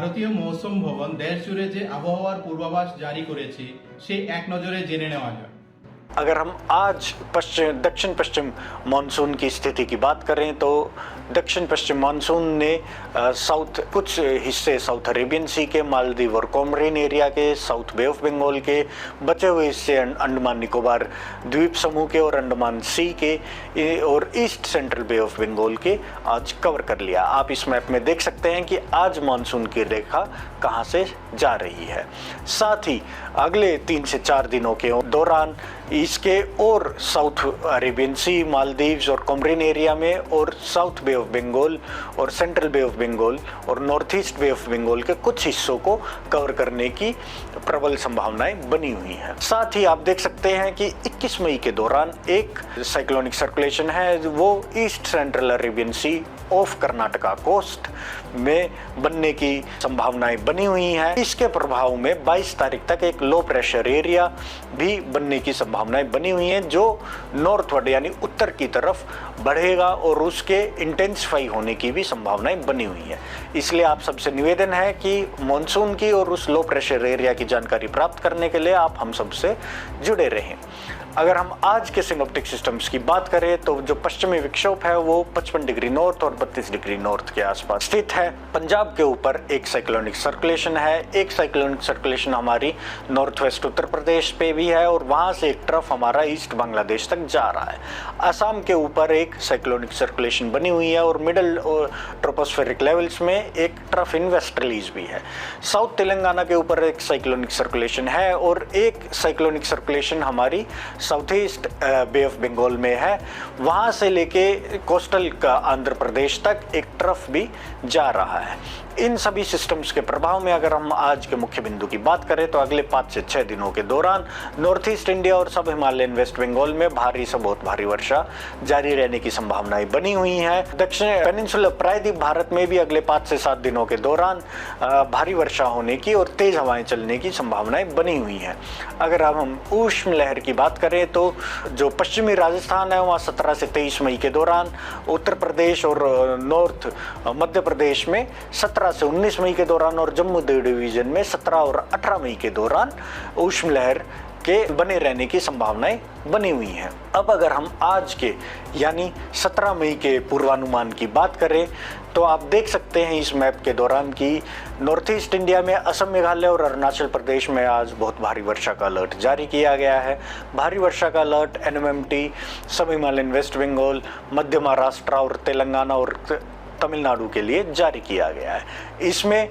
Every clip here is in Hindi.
ভারতীয় মৌসুম ভবন দেশ জুড়ে যে আবহাওয়ার পূর্বাভাস জারি করেছে সেই এক নজরে জেনে নেওয়া যাক। अगर हम आज पश्चिम, दक्षिण पश्चिम मानसून की स्थिति की बात करें तो दक्षिण पश्चिम मानसून ने साउथ, कुछ हिस्से साउथ अरेबियन सी के, मालदीव और कोमरिन एरिया के, साउथ बे ऑफ़ बंगाल के, बचे हुए हिस्से अं- अंडमान निकोबार द्वीप समूह के और अंडमान सी के और east central bay of Bengal के आज कवर कर लिया। आप इस मैप में देख सकते हैं कि आज मानसून की रेखा कहाँ से जा रही है। साथ ही अगले तीन से चार दिनों के दौरान इसके और साउथ अरेबियन, सी मालदीव्स और कोमरिन एरिया में और साउथ बे ऑफ़ बंगाल और सेंट्रल बे ऑफ़ बंगाल और north east bay of Bengal के कुछ हिस्सों को कवर करने की प्रबल संभावनाएँ बनी हुई हैं। साथ ही आप देख सकते हैं कि 21 मई के दौरान एक साइक्लोनिक सर्कुलेशन है, वो east central Arabian, sea of Karnataka coast में बनने की संभावनाएँ बनी हुई हैं। इसके प्रभाव में 22 तारीख तक एक लो प्रेशर एरिया भी बनने की संभावनाएँ बनी हुई हैं, जो नॉर्थवर्ड यानी उत्तर की तरफ़ बढ़ेगा और उसके इंटेंसिफाई होने की भी संभावनाएँ बनी हुई हैं। इसलिए आप सबसे निवेदन है कि मॉनसून की और उस लो प्रेशर एरिया की जानकारी प्राप्त करने के लिए आप हम सबसे जुड़े रहें। अगर हम आज के सिनोप्टिक सिस्टम्स की बात करें तो जो पश्चिमी विक्षोभ है, वो 55 डिग्री नॉर्थ और 32 डिग्री नॉर्थ के आसपास स्थित है। पंजाब के ऊपर एक साइक्लोनिक सर्कुलेशन है। एक साइक्लोनिक सर्कुलेशन हमारी नॉर्थ वेस्ट उत्तर प्रदेश पे भी है और वहाँ से एक ट्रफ हमारा ईस्ट बांग्लादेश तक जा रहा है। असम के ऊपर एक साइक्लोनिक सर्कुलेशन बनी हुई है और मिडल ट्रोपोस्फेरिक लेवल्स में एक ट्रफ इन वेस्ट रिलीज़ भी है। साउथ तेलंगाना के ऊपर एक साइक्लोनिक सर्कुलेशन है और एक साइक्लोनिक सर्कुलेशन हमारी south east bay of Bengal में है। वहाँ से लेके कोस्टल का आंध्र प्रदेश तक एक ट्रफ भी जा रहा है। इन सभी सिस्टम्स के प्रभाव में अगर हम आज के मुख्य बिंदु की बात करें तो अगले पाँच से छः दिनों के दौरान नॉर्थ ईस्ट इंडिया और सब हिमालयन वेस्ट बंगाल में भारी से बहुत भारी वर्षा जारी रहने की संभावनाएँ बनी हुई हैं। दक्षिण पेनिनसुला प्रायद्वीप भारत में भी अगले पाँच से सात दिनों के दौरान भारी वर्षा होने की और तेज हवाएँ चलने की संभावनाएँ बनी हुई हैं। अगर अब हम ऊष्म लहर की बात करें तो जो पश्चिमी राजस्थान है वहाँ सत्रह से तेईस मई के दौरान उत्तर प्रदेश और नॉर्थ मध्य प्रदेश में 17 से 19 मई के दौरान और जम्मू डिवीज़न में 17 और 18 मई के दौरान उष्ण लहर के बने रहने की संभावनाएँ बनी हुई हैं। अब अगर हम आज के, यानी 17 मई के पूर्वानुमान की बात करें तो आप देख सकते हैं इस मैप के दौरान कि नॉर्थ ईस्ट इंडिया में असम, मेघालय और अरुणाचल प्रदेश में आज बहुत भारी वर्षा का अलर्ट जारी किया गया है। भारी वर्षा का अलर्ट एनएमएमटी सब हिमालयन वेस्ट बंगाल, मध्य महाराष्ट्र और तेलंगाना और तमिलनाडु के लिए जारी किया गया है। इसमें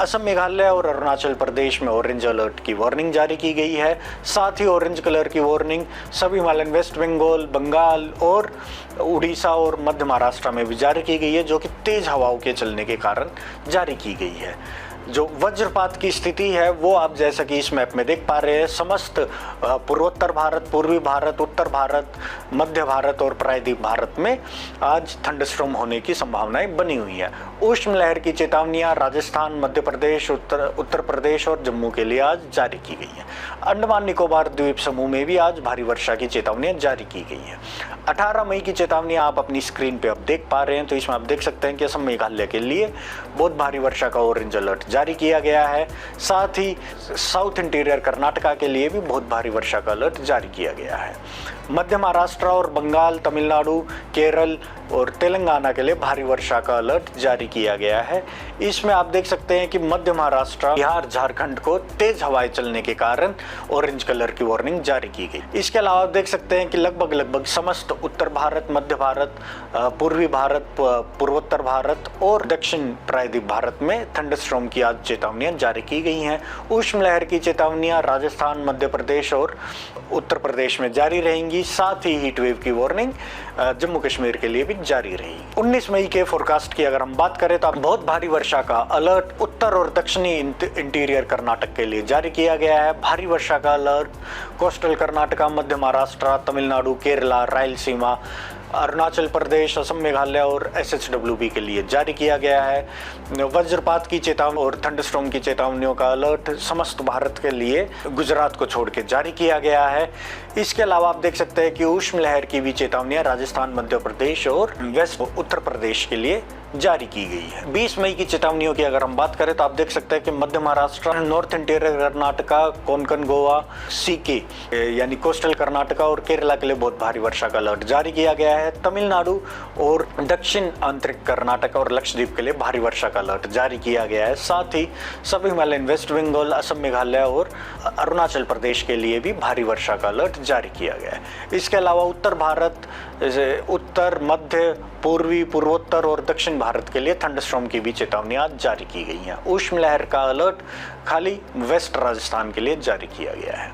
असम, मेघालय और अरुणाचल प्रदेश में ऑरेंज अलर्ट की वार्निंग जारी की गई है। साथ ही ऑरेंज कलर की वार्निंग सभी हिमालयन वेस्ट बंगाल बंगाल और उड़ीसा और मध्य महाराष्ट्र में भी जारी की गई है, जो कि तेज हवाओं के चलने के कारण जारी की गई है। जो वज्रपात की स्थिति है, वो आप जैसा कि इस मैप में देख पा रहे हैं, समस्त पूर्वोत्तर भारत, पूर्वी भारत, उत्तर भारत, मध्य भारत और प्रायद्वीप भारत में आज थंडस्ट्रोम होने की संभावनाएँ बनी हुई है। उष्ण लहर की चेतावनियाँ राजस्थान, मध्य प्रदेश, उत्तर उत्तर प्रदेश और जम्मू के लिए आज जारी की गई है। अंडमान निकोबार द्वीप समूह में भी आज भारी वर्षा की चेतावनियाँ जारी की गई है। 18 मई की चेतावनी आप अपनी स्क्रीन पे अब देख पा रहे हैं तो इसमें आप देख सकते हैं कि असम मेघालय के लिए बहुत भारी वर्षा का ऑरेंज अलर्ट जारी किया गया है। साथ ही साउथ इंटीरियर कर्नाटका के लिए भी बहुत भारी वर्षा का अलर्ट जारी किया गया है। मध्य महाराष्ट्र और बंगाल, तमिलनाडु, केरल और तेलंगाना के लिए भारी वर्षा का अलर्ट जारी किया गया है। इसमें आप देख सकते हैं कि मध्य महाराष्ट्र, बिहार, झारखंड को तेज हवाएँ चलने के कारण ऑरेंज कलर की वार्निंग जारी की गई। इसके अलावा आप देख सकते हैं कि लगभग लगभग समस्त उत्तर भारत, मध्य भारत पूर्वी भारत पूर्वोत्तर भारत और दक्षिण प्रायद्वीप भारत में थंडरस्टॉर्म की आज चेतावनियाँ जारी की गई हैं। उष्म लहर की चेतावनियाँ राजस्थान, मध्य प्रदेश और उत्तर प्रदेश में जारी रहेंगी। साथ ही हीट वेव की वार्निंग जम्मू कश्मीर के लिए भी जारी रही। 19 मई के फोरकास्ट की अगर हम बात करें तो बहुत भारी वर्षा का अलर्ट उत्तर और दक्षिणी इंटीरियर कर्नाटक के लिए जारी किया गया है। भारी वर्षा का अलर्ट कोस्टल कर्नाटका, मध्य महाराष्ट्र, तमिलनाडु, केरला, रायलसीमा अरुणाचल प्रदेश, असम, मेघालय और एस एच डब्ल्यू बी के लिए जारी किया गया है। वज्रपात की चेतावनी और थंडस्टॉर्म की चेतावनियों का अलर्ट समस्त भारत के लिए गुजरात को छोड़ के जारी किया गया है। इसके अलावा आप देख सकते हैं कि उष्ण लहर की भी चेतावनियाँ राजस्थान, मध्य प्रदेश और वेस्ट उत्तर प्रदेश के लिए जारी की गई है। 20 मई की चेतावनियों की अगर हम बात करें तो आप देख सकते हैं कि Madhya Maharashtra, north interior Karnataka, Konkan, Goa, CK यानी कोस्टल कर्नाटका और केरला के लिए बहुत भारी वर्षा का अलर्ट जारी किया गया है। तमिलनाडु और दक्षिण आंतरिक कर्नाटक और लक्षद्वीप के लिए भारी वर्षा का अलर्ट जारी किया गया है। साथ ही sub Himalayan, waste Bengal, Assam, Meghalaya और अरुणाचल प्रदेश के लिए भी भारी वर्षा का अलर्ट जारी किया गया है। इसके अलावा उत्तर भारत उत्तर, मध्य पूर्वी पूर्वोत्तर और दक्षिण भारत के लिए थंडस्ट्रॉम की भी चेतावनियाँ जारी की गई हैं। उष्म लहर का अलर्ट खाली वेस्ट राजस्थान के लिए जारी किया गया है।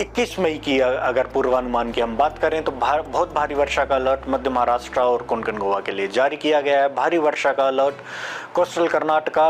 21 मई की अगर पूर्वानुमान की हम बात करें तो भार, बहुत भारी वर्षा का अलर्ट मध्य महाराष्ट्र और कोंकण गोवा के लिए जारी किया गया है। भारी वर्षा का alert coastal Karnataka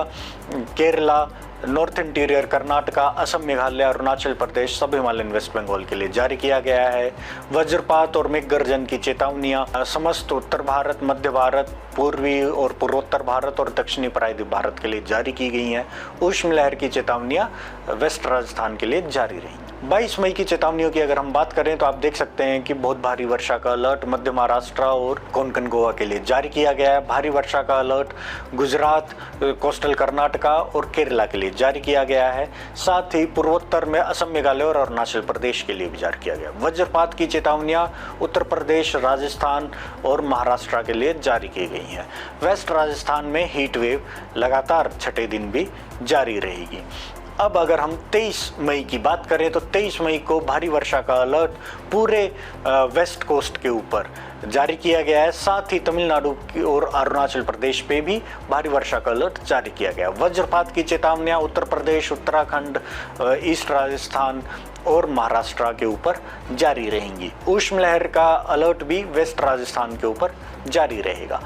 Kerala north interior Karnataka, Assam, Meghalaya, Arunachal Pradesh, sub Himalayan West Bengal के लिए जारी किया गया है। वज्रपात और मेघ गर्जन की चेतावनियाँ, समस्त उत्तर भारत, मध्य भारत, पूर्वी और पूर्वोत्तर भारत और दक्षिणी प्रायद्वीप भारत के लिए जारी की गई हैं। उष्म लहर की चेतावनियाँ वेस्ट राजस्थान के लिए जारी रही 22 मई की चेतावनियों की अगर हम बात करें तो आप देख सकते हैं कि बहुत भारी वर्षा का अलर्ट मध्य महाराष्ट्र और कोंकण गोवा के लिए जारी किया गया है। भारी वर्षा का अलर्ट गुजरात, कोस्टल कर्नाटका और केरला के लिए जारी किया गया है। साथ ही पूर्वोत्तर में असम, मेघालय और अरुणाचल प्रदेश के लिए भी जारी किया गया। वज्रपात की चेतावनियाँ उत्तर प्रदेश, राजस्थान और महाराष्ट्र के लिए जारी की गई हैं। वेस्ट राजस्थान में हीट वेव लगातार छठे दिन भी जारी रहेगी। अब अगर हम 23 मई की बात करें तो 23 मई को भारी वर्षा का अलर्ट पूरे वेस्ट कोस्ट के ऊपर जारी किया गया है। साथ ही तमिलनाडु की और अरुणाचल प्रदेश पे भी भारी वर्षा का अलर्ट जारी किया गया। वज्रपात की चेतावनियाँ उत्तर प्रदेश, उत्तराखंड ईस्ट राजस्थान और महाराष्ट्र के ऊपर जारी रहेंगी। उष्म लहर का अलर्ट भी वेस्ट राजस्थान के ऊपर जारी रहेगा।